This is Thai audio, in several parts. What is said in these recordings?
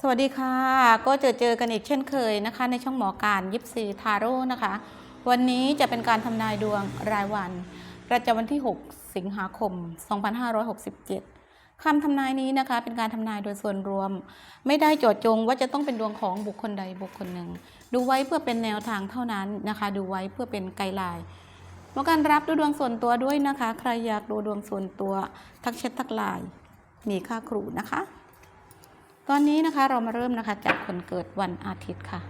สวัสดีค่ะ ก็เจอเจอกันอีกเช่นเคยนะคะ ในช่องหมอการยิปซีทาโร่นะคะ วันนี้จะเป็นการทำนายดวงรายวัน ประจำวันที่ 6 สิงหาคม 2567คำทำนายนี้นะคะ เป็นการทำนายโดยส่วนรวม ไม่ได้เจาะจงว่าจะต้องเป็นดวงของบุคคลใดบุคคลหนึ่ง ดูไว้เพื่อเป็นแนวทางเท่านั้นนะคะ ดูไว้เพื่อเป็นไกด์ไลน์หมอการรับดูดวงส่วนตัวด้วยนะคะ ใครอยากดูดวงส่วนตัว ทักแชททักไลน์มีค่าครูนะคะ ตอนนี้นะคะเรามาเริ่มนะคะจากคนเกิดวันอาทิตย์ค่ะ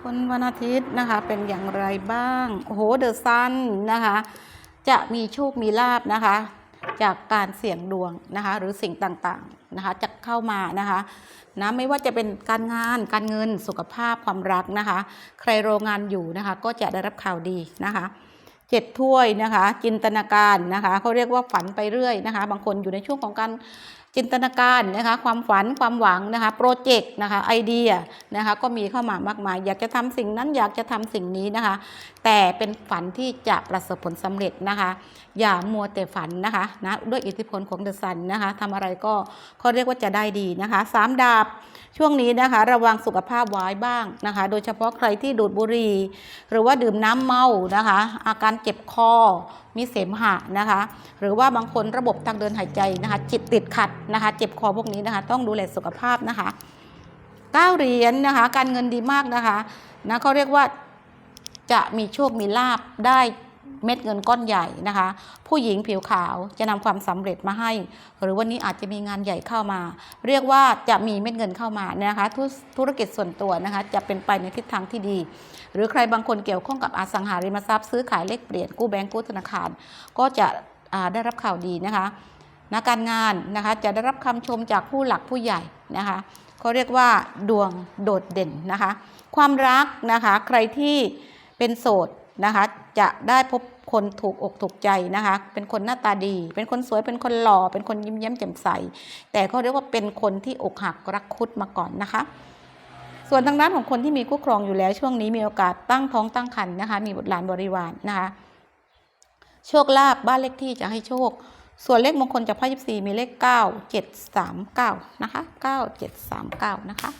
คนวันอาทิตย์นะคะเป็นอย่างไรบ้าง โอ้โหเดอะซันนะคะ จะมีโชคมีลาบนะคะ จากการเสี่ยงดวงนะคะหรือสิ่งต่างๆนะคะจะเข้ามานะคะนะไม่ว่าจะเป็นการงานการเงินสุขภาพความรักนะคะ ใครโรงงานอยู่นะคะ ก็จะได้รับข่าวดีนะคะเจ็ดถ้วยนะคะ จินตนาการนะคะเขาเรียกว่าฝันไปเรื่อยนะคะ บางคนอยู่ในช่วงของการ จินตนาการนะคะความฝันความหวังนะคะโปรเจกต์นะคะไอเดียนะคะก็มีเข้ามามากมาย อยากจะทำสิ่งนั้นอยากจะทำสิ่งนี้นะคะ แต่เป็นฝันที่จะประสบผลสำเร็จนะคะ อย่ามัวแต่ฝันนะคะนะด้วยอิทธิพลของเดอะซันนะคะทำอะไรก็เขาเรียกว่าจะได้ดีนะคะสามดาบช่วงนี้นะคะ ระวังสุขภาพไว้บ้างนะคะ โดยเฉพาะใครที่ดูดบุหรี่หรือว่าดื่มน้ำเมานะคะ อาการเจ็บคอ มีเสมหะนะคะ หรือว่าบางคนระบบทางเดินหายใจนะคะ จิตติดขัดนะคะ เจ็บคอพวกนี้นะคะ ต้องดูแลสุขภาพนะคะเก้าเหรียญนะคะ การเงินดีมากนะคะนะเขาเรียกว่าจะมีโชคมีลาบได้ เม็ดเงินก้อนใหญ่นะคะ ผู้หญิงผิวขาวจะนำความสำเร็จมาให้ หรือวันนี้อาจจะมีงานใหญ่เข้ามา เรียกว่าจะมีเม็ดเงินเข้ามานะคะธุธุรกิจส่วนตัวนะคะ จะเป็นไปในทิศทางที่ดี หรือใครบางคนเกี่ยวข้องกับอสังหาริมทรัพย์ซื้อขายเลขเปลี่ยนกู้แบงก์กู้ธนาคาร ก็จะได้รับข่าวดีนะคะนะการงานนะคะจะได้รับคำชมจากผู้หลักผู้ใหญ่นะคะเขาเรียกว่าดวงโดดเด่นนะคะ ความรักนะคะใครที่เป็นโสด นะคะจะได้พบคนถูกอกถูกใจนะคะ เป็นคนหน้าตาดี เป็นคนสวย เป็นคนหล่อ เป็นคนยิ้มแย้มแจ่มใส แต่เขาเรียกว่าเป็นคนที่อกหักรักคุดมาก่อนนะคะ ส่วนทางด้านของคนที่มีคู่ครองอยู่แล้ว ช่วงนี้มีโอกาสตั้งท้องตั้งครรภ์นะคะ มีบุตรหลานบริวารนะคะ โชคลาภบ้านเลขที่จะให้โชค ส่วนเลขมงคลจากไพ่ยิปซีมีเลข9 7 3 9นะคะ9 7 3 9นะคะ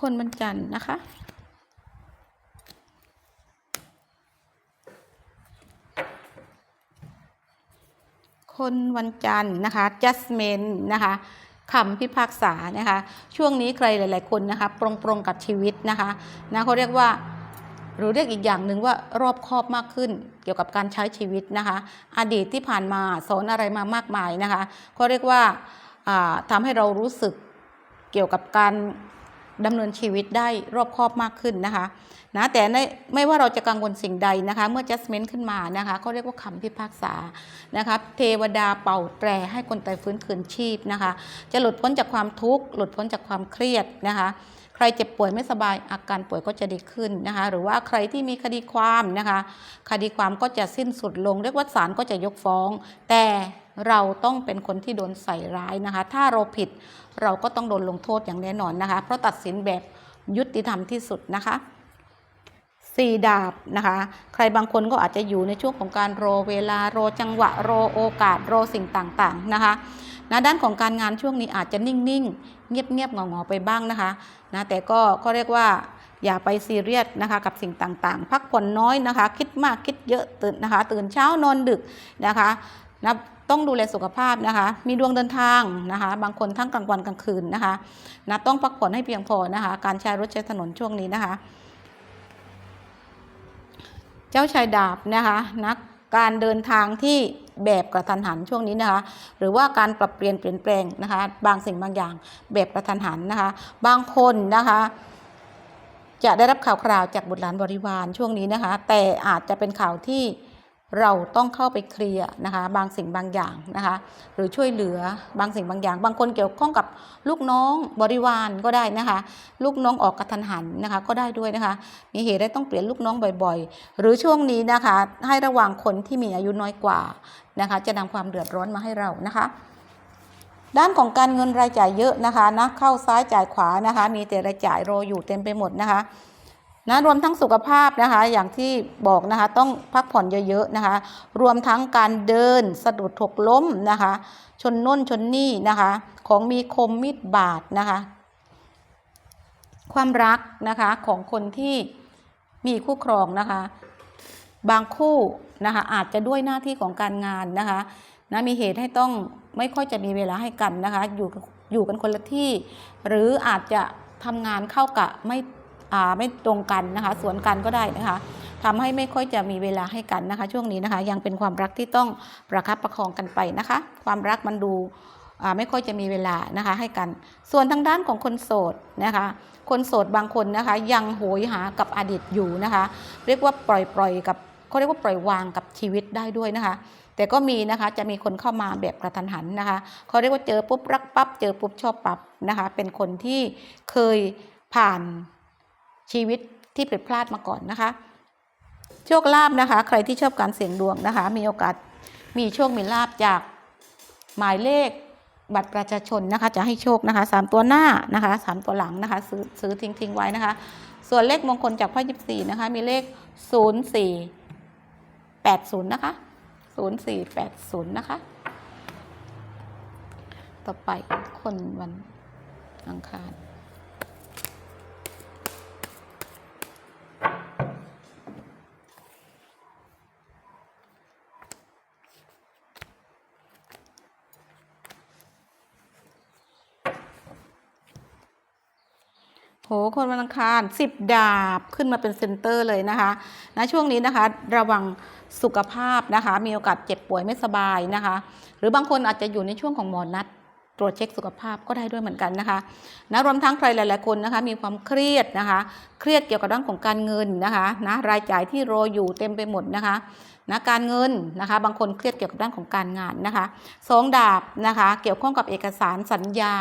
คนบรรจันทร์นะคะ คนวันจันทร์นะคะ judgment นะคะคำพิพากษานะคะ ช่วงนี้ใครหลาย ๆ คนนะคะปรงปรงๆกับชีวิตนะคะนะเขาเรียกว่าหรือเรียกอีกอย่างหนึ่งว่ารอบคอบมากขึ้นเกี่ยวกับการใช้ชีวิตนะคะ อดีตที่ผ่านมาสอนอะไรมามากมายนะคะเขาเรียกว่าอ่าทำให้เรารู้สึกเกี่ยวกับการ ดำเนินชีวิตได้รอบคอบมากขึ้นนะคะนะแต่ในไม่ว่าเราจะกังวลสิ่งใดนะคะ เมื่อ judgment ขึ้นมานะคะเขาเรียกว่าคำพิพากษานะคะเทวดาเป่าแตรให้คนตายฟื้นคืนชีพนะคะ จะหลุดพ้นจากความทุกข์หลุดพ้นจากความเครียดนะคะใครเจ็บป่วยไม่สบายอาการป่วยก็จะดีขึ้นนะคะ หรือว่าใครที่มีคดีความนะคะ คดีความก็จะสิ้นสุดลง เรียกว่าศาลก็จะยกฟ้อง แต่เราต้องเป็นคนที่โดนใส่ร้ายนะคะ ถ้าเราผิดเราก็ต้องโดนลงโทษอย่างแน่นอนนะคะ เพราะตัดสินแบบยุติธรรมที่สุดนะคะสี่ดาบนะคะ ใครบางคนก็อาจจะอยู่ในช่วงของการรอเวลารอจังหวะรอโอกาสรอสิ่งต่างๆนะคะนะด้านของการงานช่วงนี้อาจจะนิ่งๆ เงียบๆเงาๆไปบ้างนะคะนะแต่ก็ก็เรียกว่าอย่าไปซีเรียสนะคะกับสิ่งต่างๆ พักผ่อนน้อยนะคะ คิดมากคิดเยอะตื่นนะคะ ตื่นเช้านอนดึกนะคะนะ ต้องดูแลสุขภาพนะคะ มีดวงเดินทางนะคะ บางคนทั้งกลางวันกลางคืนนะคะนะต้องพักผ่อนให้เพียงพอนะคะ การใช้รถใช้ถนนช่วงนี้นะคะ เจ้าชายดาบนะคะนักการเดินทางที่แบบกระทันหันช่วงนี้นะคะ หรือว่าการปรับเปลี่ยนเปลี่ยนแปลงนะคะ บางสิ่งบางอย่างแบบกระทันหันนะคะ บางคนนะคะจะได้รับข่าวคราวจากบุตรหลานบริวารช่วงนี้นะคะ แต่อาจจะเป็นข่าวที่ เราต้องเข้าไปเคลียร์นะคะบางสิ่งบางอย่างนะคะหรือช่วยเหลือบางสิ่งบางอย่าง บางคนเกี่ยวข้องกับลูกน้องบริวารก็ได้นะคะ ลูกน้องออกกระทันหันนะคะก็ได้ด้วยนะคะ มีเหตุได้ต้องเปลี่ยนลูกน้องบ่อยๆ หรือช่วงนี้นะคะให้ระวังคนที่มีอายุน้อยกว่านะคะจะนำความเดือดร้อนมาให้เรานะคะด้านของการเงินรายจ่ายเยอะนะคะนะเข้าซ้ายจ่ายขวานะคะ มีแต่รายจ่ายรออยู่เต็มไปหมดนะคะ นะรวมทั้งสุขภาพนะคะอย่างที่บอกนะคะต้องพักผ่อนเยอะๆนะคะ รวมทั้งการเดินสะดุดถกล้มนะคะ ชนน่นชนนี่นะคะ ของมีคมมีดบาดนะคะ ความรักนะคะของคนที่มีคู่ครองนะคะ บางคู่นะคะอาจจะด้วยหน้าที่ของการงานนะคะนะมีเหตุให้ต้องไม่ค่อยจะมีเวลาให้กันนะคะ อยู่อยู่กันคนละที่ หรืออาจจะทำงานเข้ากะไม่ ไม่ตรงกันนะคะสวนกันก็ได้นะคะทำให้ไม่ค่อยจะมีเวลาให้กันนะคะ ช่วงนี้นะคะยังเป็นความรักที่ต้องประคับประคองกันไปนะคะ ความรักมันดูไม่ค่อยจะมีเวลานะคะให้กัน ส่วนทางด้านของคนโสดนะคะ คนโสดบางคนนะคะยังโหยหากับอดีตอยู่นะคะ เรียกว่าปล่อยปล่อยกับเขาเรียกว่าปล่อยวางกับชีวิตได้ด้วยนะคะ แต่ก็มีนะคะจะมีคนเข้ามาแบบกระทันหันนะคะเขาเรียกว่าเจอปุ๊บรักปั๊บเจอปุ๊บชอบปั๊บนะคะ เป็นคนที่เคยผ่าน ชีวิตที่ผิดพลาดมาก่อนนะคะ โชคลาภนะคะ ใครที่ชอบการเสี่ยงดวงนะคะ มีโอกาสมีโชคมีลาภจากหมายเลขบัตรประชาชนนะคะ จะให้โชคนะคะสามตัวหน้านะคะสามตัวหลังนะคะ ซื้อซื้อทิ้งทิ้งไว้นะคะ ส่วนเลขมงคลจากไพ่ยิบสี่นะคะ มีเลขศูนย์สี่แปดศูนย์นะคะศูนย์สี่แปดศูนย์นะคะ ต่อไปคนวันอังคาร หคนวันอังคารสิบดาบขึ้นมาเป็นเซนเตอร์เลยนะคะนะช่วงนี้นะคะ ระวังสุขภาพนะคะ มีโอกาสเจ็บป่วยไม่สบายนะคะ หรือบางคนอาจจะอยู่ในช่วงของหมอนัดตรวจเช็คสุขภาพก็ได้ด้วยเหมือนกันนะคะนะรวมทั้งใครหลาย ๆ คนนะคะ มีความเครียดนะคะ เครียดเกี่ยวกับเรื่องของการเงินนะคะนะรายจ่ายที่รออยู่เต็มไปหมดนะคะนะการเงินนะคะ บางคนเครียดเกี่ยวกับด้านของการงานนะคะสองดาบนะคะ เกี่ยวข้องกับเอกสารสัญญา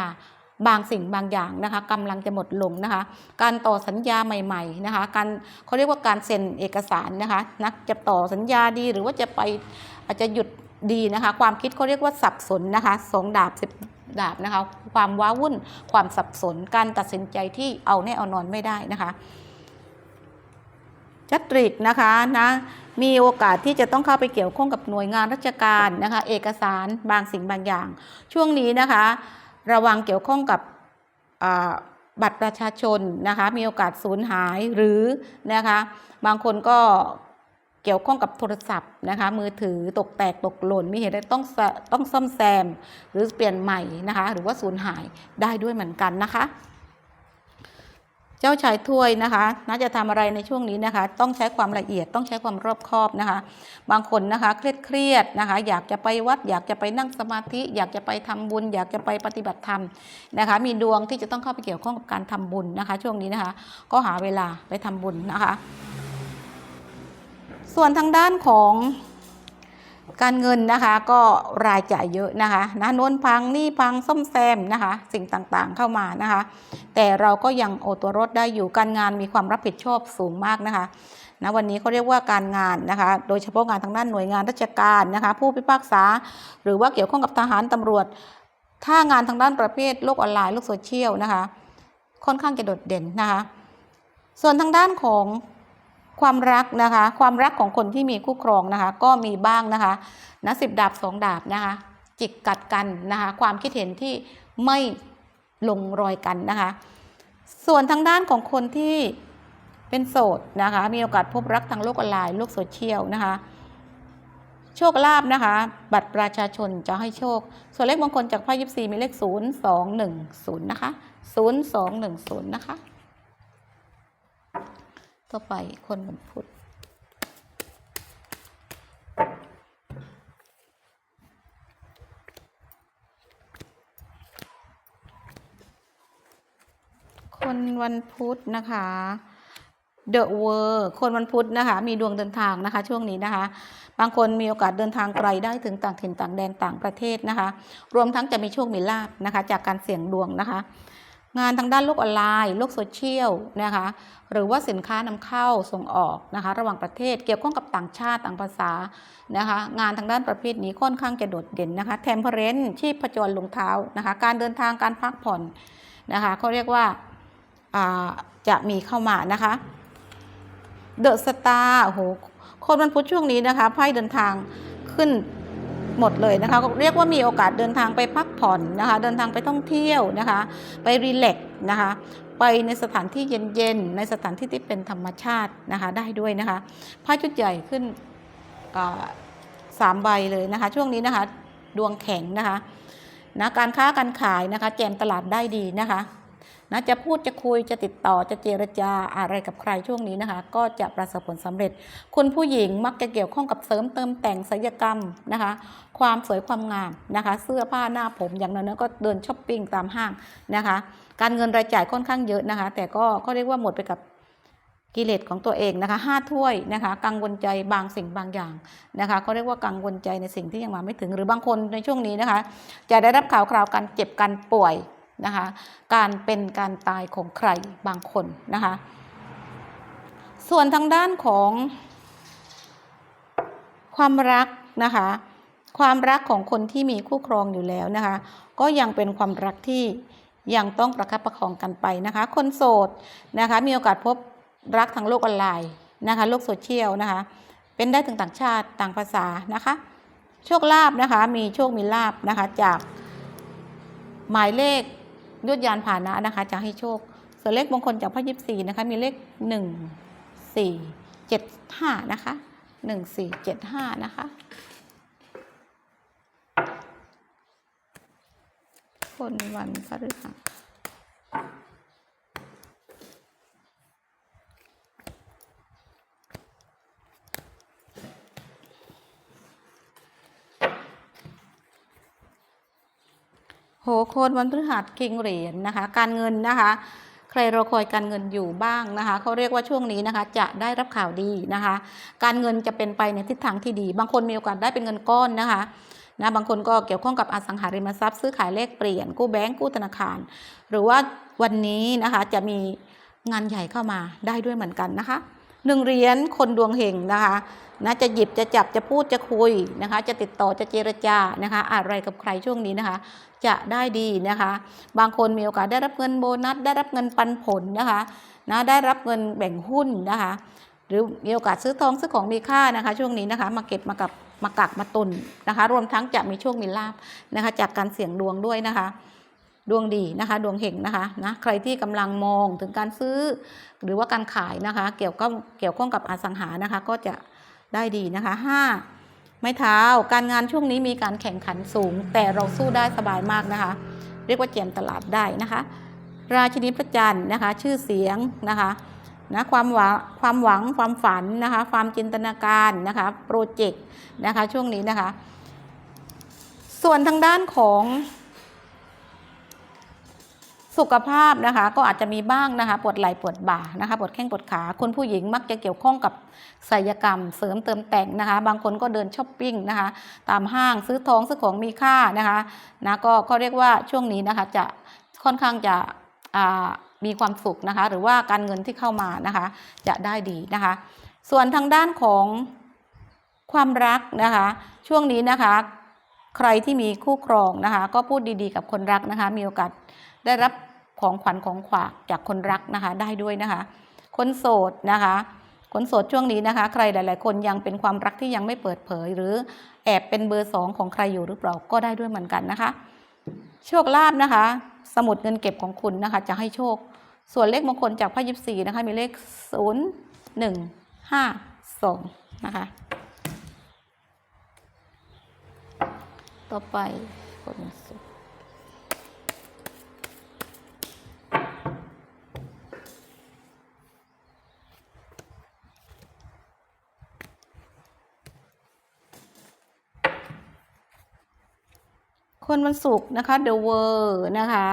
บางสิ่งบางอย่างนะคะกำลังจะหมดลงนะคะ การต่อสัญญาใหม่ๆนะคะการเขาเรียกว่าการเซ็นเอกสารนะคะนักจะต่อสัญญาดีหรือว่าจะไปอาจจะหยุดดีนะคะ ความคิดเขาเรียกว่าสับสนนะคะสองดาบสิบดาบนะคะ ความว้าวุ่น ความสับสน การตัดสินใจที่เอาแน่เอานอนไม่ได้นะคะจัตริกนะคะนะมีโอกาสที่จะต้องเข้าไปเกี่ยวข้องกับหน่วยงานราชการนะคะ เอกสารบางสิ่งบางอย่าง ช่วงนี้นะคะ ระวังเกี่ยวข้องกับบัตรประชาชนนะคะมีโอกาสสูญหายหรือนะคะบางคนก็เกี่ยวข้องกับโทรศัพท์นะคะมือถือตกแตกตกหล่นมีเหตุให้ต้องต้องซ่อมแซม หรือเปลี่ยนใหม่นะคะหรือว่าสูญหายได้ด้วยเหมือนกันนะคะ เจ้าชายถ้วยนะคะน่าจะทำอะไรในช่วงนี้นะคะ ต้องใช้ความละเอียดต้องใช้ความรอบคอบนะคะ บางคนนะคะเครียดเครียดๆนะคะ อยากจะไปวัด อยากจะไปนั่งสมาธิ อยากจะไปทำบุญ อยากจะไปปฏิบัติธรรมนะคะ มีดวงที่จะต้องเข้าไปเกี่ยวข้องกับการทำบุญนะคะ ช่วงนี้นะคะ ก็หาเวลาไปทำบุญนะคะ ส่วนทางด้านของ การเงินนะคะก็รายจ่ายเยอะนะคะนะน้นพังนี่พังซ่อมแซมนะคะ สิ่งต่างๆเข้ามานะคะ แต่เราก็ยังโอตัวรถได้อยู่การงานมีความรับผิดชอบสูงมากนะคะนะวันนี้เขาเรียกว่าการงานนะคะ โดยเฉพาะงานทางด้านหน่วยงานราชการนะคะ ผู้พิพากษา หรือว่าเกี่ยวข้องกับทหารตำรวจ ถ้างานทางด้านประเภทโลกออนไลน์โลกโซเชียลนะคะ ค่อนข้างจะโดดเด่นนะคะ ส่วนทางด้านของ ความรักนะคะ ความรักของคนที่มีคู่ครองนะคะ ก็มีบ้างนะคะนะสิบดาบสองดาบนะคะ จิกกัดกันนะคะ ความคิดเห็นที่ไม่ลงรอยกันนะคะ ส่วนทางด้านของคนที่เป็นโสดนะคะ มีโอกาสพบรักทางโลกออนไลน์โลกโซเชียลนะคะ โชคลาภนะคะ บัตรประชาชนจะให้โชค ส่วนเลขมงคลจากไพ่ยิปซีมีเลข 0 2 1 0 นะคะ 0 2 1 0 นะคะ ต่อไปคนวันพุธคนวันพุธนะคะเดอะเวอร์คนวันพุธนะคะ มีดวงเดินทางนะคะ ช่วงนี้นะคะ บางคนมีโอกาสเดินทางไกลได้ถึงต่างถิ่นต่างแดนต่างประเทศนะคะ รวมทั้งจะมีโชคมีลาบนะคะ จากการเสี่ยงดวงนะคะ งานทางด้านโลกออนไลน์โลกโซเชียลนะคะหรือว่าสินค้านำเข้าส่งออกนะคะระหว่างประเทศเกี่ยวข้องกับต่างชาติต่างภาษานะคะงานทางด้านประเภทนี้ค่อนข้างจะโดดเด่นนะคะเทมเพรนชีพจรลงเท้านะคะการเดินทางการพักผ่อนนะคะเขาเรียกว่าาจะมีเข้ามานะคะเดอะสตาร์โอ้โหคนวันพุธช่วงนี้นะคะไพ่เดินทางขึ้น หมดเลยนะคะเรียกว่ามีโอกาสเดินทางไปพักผ่อนนะคะ เดินทางไปท่องเที่ยวนะคะ ไปรีแลกซ์นะคะไปในสถานที่เย็นๆ ในสถานที่ที่เป็นธรรมชาตินะคะได้ด้วยนะคะไพ่ชุดใหญ่ขึ้นสามใบเลยนะคะ ช่วงนี้นะคะ ดวงแข็งนะคะนะการค้าการขายนะคะ แจมตลาดได้ดีนะคะ นะจะพูดจะคุยจะติดต่อจะเจรจาอะไรกับใครช่วงนี้นะคะ ก็จะประสบผลสำเร็จ คุณผู้หญิงมักจะเกี่ยวข้องกับเสริมเติมแต่งศัลยกรรมนะคะ ความสวยความงามนะคะ เสื้อผ้าหน้าผมอย่างนั้นก็เดินช้อปปิ้งตามห้างนะคะ การเงินรายจ่ายค่อนข้างเยอะนะคะ แต่ก็ก็เรียกว่าหมดไปกับกิเลสของตัวเองนะคะห้าถ้วยนะคะกังวลใจบางสิ่งบางอย่างนะคะเขาเรียกว่ากังวลใจในสิ่งที่ยังมาไม่ถึงหรือบางคนในช่วงนี้นะคะ จะได้รับข่าวคราวการเจ็บการป่วย นะคะการเป็นการตายของใครบางคนนะคะส่วนทางด้านของความรักนะคะความรักของคนที่มีคู่ครองอยู่แล้วนะคะก็ยังเป็นความรักที่ยังต้องประคับประคองกันไปนะคะคนโสดนะคะมีโอกาสพบรักทางโลกออนไลน์นะคะโลกโซเชียลนะคะเป็นได้ถึงต่างชาติต่างภาษานะคะโชคลาภนะคะมีโชคมีลาภนะคะจากหมายเลข ยุดยานผ่านะนะคะ จะให้โชค ส่วนเลขมงคลจากพระยิบสี่นะคะ มีเลขหนึ่งสี่เจ็ดห้านะคะหนึ่งสี่เจ็ดห้านะคะคนวันพฤหัส โคนวันพฤหัสคิงเหรียญนะคะ การเงินนะคะ ใครรอคอยการเงินอยู่บ้างนะคะเขาเรียกว่าช่วงนี้นะคะจะได้รับข่าวดีนะคะ การเงินจะเป็นไปในทิศทางที่ดี บางคนมีโอกาสได้เป็นเงินก้อนนะคะนะบางคนก็เกี่ยวข้องกับอสังหาริมทรัพย์ซื้อขายเลขเปลี่ยนกู้แบงก์กู้ธนาคาร หรือว่าวันนี้นะคะจะมีงานใหญ่เข้ามาได้ด้วยเหมือนกันนะคะ หนึ่งเหรียญคนดวงเฮงนะคะนะจะหยิบจะจับจะพูดจะคุยนะคะ จะติดต่อจะเจรจานะคะ อะไรกับใครช่วงนี้นะคะ จะได้ดีนะคะ บางคนมีโอกาสได้รับเงินโบนัสได้รับเงินปันผลนะคะนะได้รับเงินแบ่งหุ้นนะคะ หรือมีโอกาสซื้อทองซื้อของมีค่านะคะ ช่วงนี้นะคะ มาเก็บมากับมากักมาตุนนะคะ รวมทั้งจะมีโชคมีลาบนะคะ จากการเสี่ยงดวงด้วยนะคะ ดวงดีนะคะ ดวงเห็งนะคะนะใครที่กำลังมองถึงการซื้อ หรือว่าการขายนะคะ เกี่ยวกับเกี่ยวข้องกับอสังหานะคะ ก็จะได้ดีนะคะห้าไม้เท้าการงานช่วงนี้มีการแข่งขันสูง แต่เราสู้ได้สบายมากนะคะ เรียกว่าเจียมตลาดได้นะคะ ราชินีพระจันทร์นะคะ ชื่อเสียงนะคะนะความหวังความหวังความฝันนะคะ ความจินตนาการนะคะโปรเจกต์นะคะช่วงนี้นะคะ ส่วนทางด้านของ สุขภาพนะคะก็อาจจะมีบ้างนะคะปวดไหล่ปวดบ่านะคะปวดแข้งปวดขาคุณผู้หญิงมักจะเกี่ยวข้องกับศัลยกรรม เสริมเติมแต่งนะคะ บางคนก็เดินช้อปปิ้งนะคะ ตามห้างซื้อทองซื้อของมีค่านะคะนะก็ก็เรียกว่าช่วงนี้นะคะจะค่อนข้างจะมีความสุขนะคะ หรือว่าการเงินที่เข้ามานะคะ จะได้ดีนะคะ ส่วนทางด้านของความรักนะคะ ช่วงนี้นะคะ ใครที่มีคู่ครองนะคะ ก็พูดดีๆ กับคนรักนะคะ มีโอกาสได้รับ ของขวัญของขวากจากคนรักนะคะได้ด้วยนะคะ คนโสดนะคะคนโสดช่วงนี้นะคะ ใครหลาย ๆ คนยังเป็นความรักที่ยังไม่เปิดเผย หรือแอบเป็นเบอร์สองของใครอยู่หรือเปล่าก็ได้ด้วยเหมือนกันนะคะ โชคลาภนะคะ สมุดเงินเก็บของคุณนะคะ จะให้โชค ส่วนเลขมงคลจากพระยิบสีนะคะ มีเลขศูนย์หนึ่งห้าสองนะคะ ต่อไปคนสุด คนวันศุกร์นะคะ The World นะคะ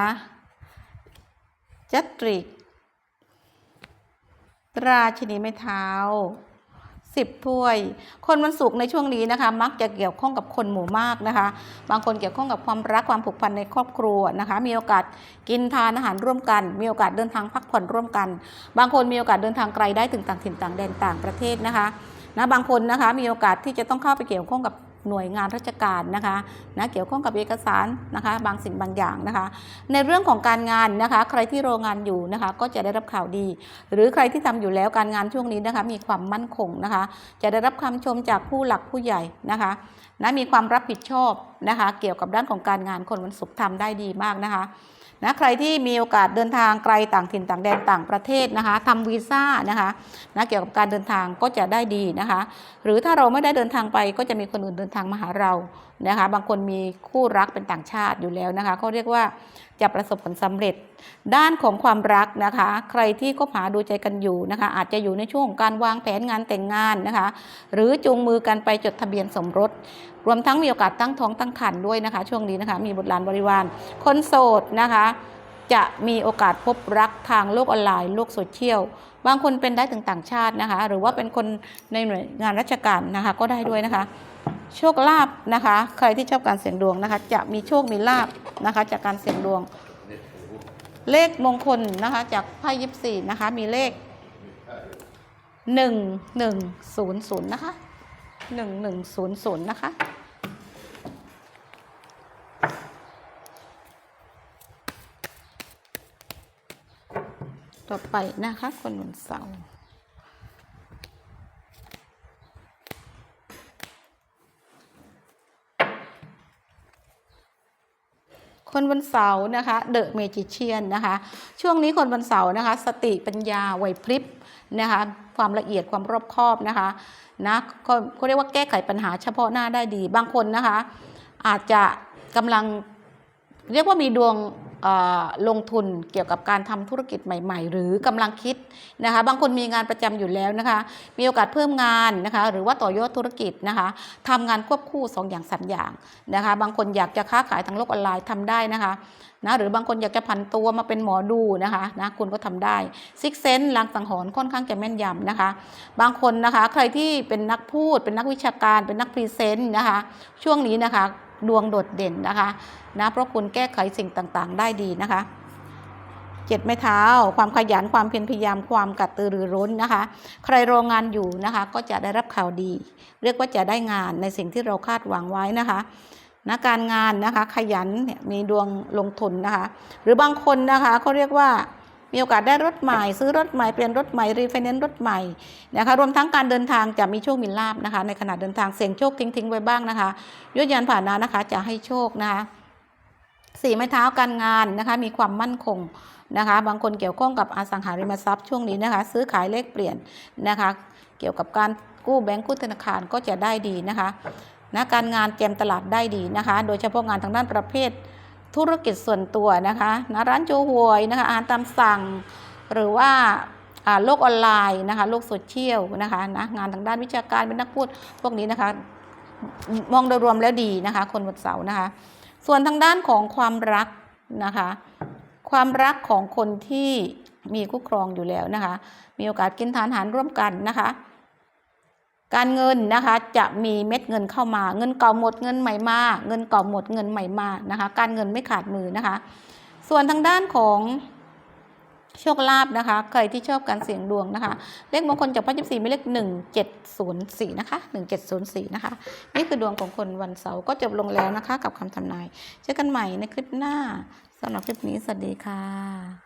จัตริก ราชินีไม้เท้า10ถ้วย คนวันศุกร์ในช่วงนี้นะคะ มักจะเกี่ยวข้องกับคนหมู่มากนะคะ บางคนเกี่ยวข้องกับความรักความผูกพันในครอบครัวนะคะ มีโอกาสกินทานอาหารร่วมกัน มีโอกาสเดินทางพักผ่อนร่วมกัน บางคนมีโอกาสเดินทางไกลได้ถึงต่างถิ่นต่างแดนต่างประเทศนะคะนะบางคนนะคะมีโอกาสที่จะต้องเข้าไปเกี่ยวข้องกับ หน่วยงานราชการนะคะนะเกี่ยวข้องกับเอกสารนะคะ บางสิ่งบางอย่างนะคะ ในเรื่องของการงานนะคะ ใครที่โรงงานอยู่นะคะ ก็จะได้รับข่าวดี หรือใครที่ทำอยู่แล้วการงานช่วงนี้นะคะ มีความมั่นคงนะคะ จะได้รับคำชมจากผู้หลักผู้ใหญ่นะคะนะมีความรับผิดชอบนะคะ เกี่ยวกับด้านของการงานคนวันศุกร์ทำได้ดีมากนะคะ นะใครที่มีโอกาสเดินทางไกลต่างถิ่นต่างแดนต่างประเทศนะคะทำวีซ่านะคะนะเกี่ยวกับการเดินทางก็จะได้ดีนะคะ หรือถ้าเราไม่ได้เดินทางไปก็จะมีคนอื่นเดินทางมาหาเรานะคะ บางคนมีคู่รักเป็นต่างชาติอยู่แล้วนะคะเขาเรียกว่า จะประสบผลสำเร็จ ด้านของความรักนะคะ ใครที่คบหาดูใจกันอยู่นะคะ อาจจะอยู่ในช่วงของการวางแผนงานแต่งงานนะคะ หรือจูงมือกันไปจดทะเบียนสมรส รวมทั้งมีโอกาสตั้งท้องตั้งครรภ์ด้วยนะคะ ช่วงนี้นะคะมีบุตรหลานบริวาร คนโสดนะคะจะมีโอกาสพบรักทางโลกออนไลน์โลกโซเชียล บางคนเป็นได้ถึงต่างชาตินะคะ หรือว่าเป็นคนในหน่วยงานราชการนะคะ ก็ได้ด้วยนะคะ โชคลาภนะคะ ใครที่ชอบการเสี่ยงดวงนะคะ จะมีโชคมีลาภนะคะ จากการเสี่ยงดวง เลขมงคลนะคะ จากไพ่ยิปซีนะคะ มีเลขหนึ่งหนึ่งศูนย์ศูนย์นะคะหนึ่งหนึ่งศูนย์ศูนย์นะคะต่อไปนะคะคนวันเสาร์ คนวันเสาร์นะคะเดอะเมจิเชียนนะคะ ช่วงนี้คนวันเสาร์นะคะ สติปัญญาไหวพริบนะคะความละเอียดความรอบคอบนะคะนะเขาเขาเรียกว่าแก้ไขปัญหาเฉพาะหน้าได้ดี บางคนนะคะ อาจจะกำลังเรียกว่ามีดวง ลงทุนเกี่ยวกับการทำธุรกิจใหม่ ๆ หรือกำลังคิดนะคะ บางคนมีงานประจำอยู่แล้วนะคะ มีโอกาสเพิ่มงานนะคะ หรือว่าต่อยอดธุรกิจนะคะทำงานควบคู่สองอย่างสามอย่างนะคะ บางคนอยากจะค้าขายทางโลกออนไลน์ทำได้นะคะนะหรือบางคนอยากจะผันตัวมาเป็นหมอดูนะคะนะคุณก็ทำได้ซิกเซนลางสังหรณ์ค่อนข้างจะแม่นยำนะคะ บางคนนะคะใครที่เป็นนักพูด เป็นนักวิชาการ เป็นนักพรีเซนต์นะคะ ช่วงนี้นะคะ ดวงโดดเด่นนะคะนะเพราะคุณแก้ไขสิ่งต่างๆ ได้ดีนะคะเจ็ดไม้เท้า ความขยันความเพียรพยายามความกระตือรือร้นนะคะ ใครโรงงานอยู่นะคะ ก็จะได้รับข่าวดี เรียกว่าจะได้งานในสิ่งที่เราคาดหวังไว้นะคะนะการงานนะคะขยันมีดวงลงทุนนะคะ หรือบางคนนะคะเขาเรียกว่า มีโอกาสได้รถใหม่ ซื้อรถใหม่เปลี่ยนรถใหม่รีไฟแนนซ์รถใหม่นะคะรวมทั้งการเดินทางจะมีโชคมีลาบนะคะ ในขณะเดินทางเสี่ยงโชคทิ้งๆไว้บ้างนะคะยุทธยานผ่านนานะคะ จะให้โชคนะคะสี่ไม้เท้าการงานนะคะ มีความมั่นคงนะคะ บางคนเกี่ยวข้องกับอสังหาริมทรัพย์ช่วงนี้นะคะ ซื้อขายเลขเปลี่ยนนะคะ เกี่ยวกับการกู้แบงก์กู้ธนาคารก็จะได้ดีนะคะนะการงานเจมตลาดได้ดีนะคะ โดยเฉพาะงานทางด้านประเภท ธุรกิจส่วนตัวนะคะนะร้านโจหวยนะคะอาหารตามสั่ง หรือว่าโลกออนไลน์นะคะโลกโซเชียลนะคะนะงานทางด้านวิชาการเป็นนักพูดพวกนี้นะคะมองโดยรวมแล้วดีนะคะ คนวันเสาร์นะคะ ส่วนทางด้านของความรักนะคะ ความรักของคนที่มีคู่ครองอยู่แล้วนะคะ มีโอกาสกินทานอาหารร่วมกันนะคะ การเงินนะคะจะมีเม็ดเงินเข้ามา เงินเก่าหมดเงินใหม่มาเงินเก่าหมดเงินใหม่มานะคะ การเงินไม่ขาดมือนะคะ ส่วนทางด้านของโชคลาภนะคะ ใครที่ชอบการเสี่ยงดวงนะคะ เลขมงคลจากพระยิบสี่มีเลขหนึ่งเจ็ดศูนย์สี่นะคะหนึ่งเจ็ดศูนย์สี่นะคะ นี่คือดวงของคนวันเสาร์ก็จบลงแล้วนะคะ กับคำทำนาย เจอกันใหม่ในคลิปหน้าสำหรับคลิปนี้สวัสดีค่ะ